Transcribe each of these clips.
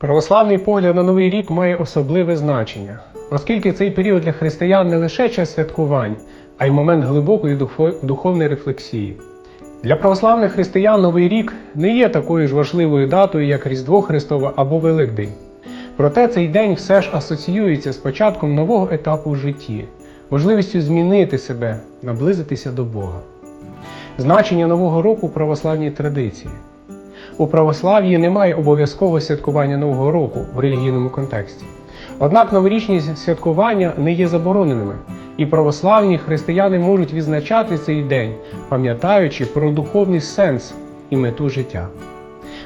Православний погляд на Новий рік має особливе значення, оскільки цей період для християн не лише час святкувань, а й момент глибокої духовної рефлексії. Для православних християн Новий рік не є такою ж важливою датою, як Різдво Христове або Великдень. Проте цей день все ж асоціюється з початком нового етапу в житті, можливістю змінити себе, наблизитися до Бога. Значення Нового року православній традиції. У православ'ї немає обов'язкового святкування Нового року в релігійному контексті. Однак новорічні святкування не є забороненими, і православні християни можуть відзначати цей день, пам'ятаючи про духовний сенс і мету життя.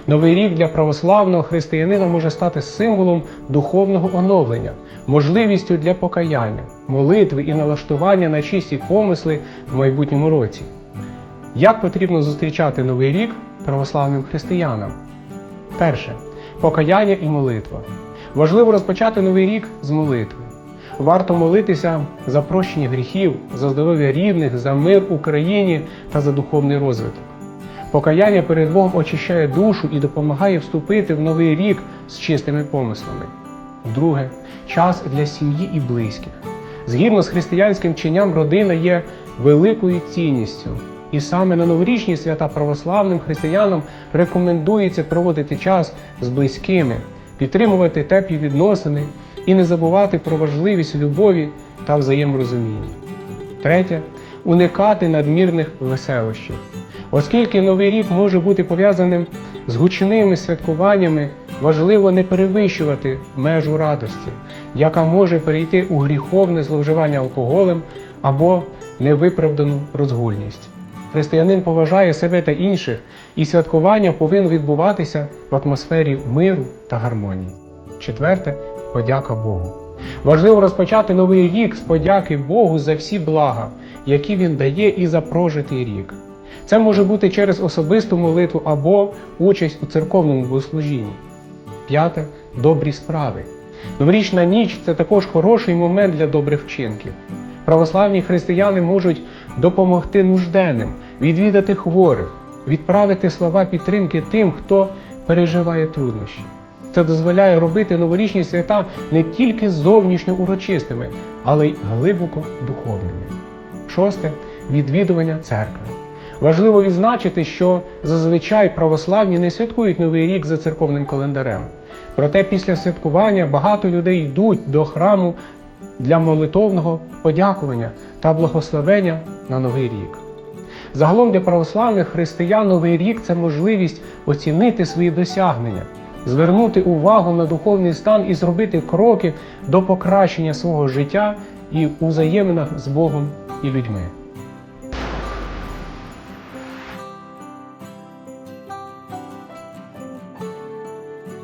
Новий рік для православного християнина може стати символом духовного оновлення, можливістю для покаяння, молитви і налаштування на чисті помисли в майбутньому році. Як потрібно зустрічати новий рік православним християнам? Перше покаяння і молитва. Важливо розпочати новий рік з молитви. Варто молитися за прощення гріхів, за здоров'я рівних, за мир Україні та за духовний розвиток. Покаяння перед Богом очищає душу і допомагає вступити в новий рік з чистими помислами. Друге час для сім'ї і близьких. Згідно з християнським вченням, родина є великою цінністю. І саме на новорічні свята православним християнам рекомендується проводити час з близькими, підтримувати теплі відносини і не забувати про важливість любові та взаєморозуміння. Третє уникати надмірних веселощів. Оскільки новий рік може бути пов'язаним з гучними святкуваннями, важливо не перевищувати межу радості, яка може перейти у гріховне зловживання алкоголем або невиправдану розгульність. Християнин поважає себе та інших, і святкування повинно відбуватися в атмосфері миру та гармонії. Четверте подяка Богу. Важливо розпочати новий рік з подяки Богу за всі блага, які Він дає і за прожитий рік. Це може бути через особисту молитву або участь у церковному богослужінні. П'яте добрі справи. Новорічна ніч це також хороший момент для добрих вчинків. Православні християни можуть допомогти нужденним, відвідати хворих, відправити слова підтримки тим, хто переживає труднощі. Це дозволяє робити новорічні свята не тільки зовнішньо урочистими, але й глибоко духовними. Шосте відвідування церкви. Важливо відзначити, що зазвичай православні не святкують Новий рік за церковним календарем. Проте після святкування багато людей йдуть до храму для молитовного подякування та благословення на Новий рік. Загалом для православних християн Новий рік це можливість оцінити свої досягнення, звернути увагу на духовний стан і зробити кроки до покращення свого життя і у взаєминах з Богом і людьми.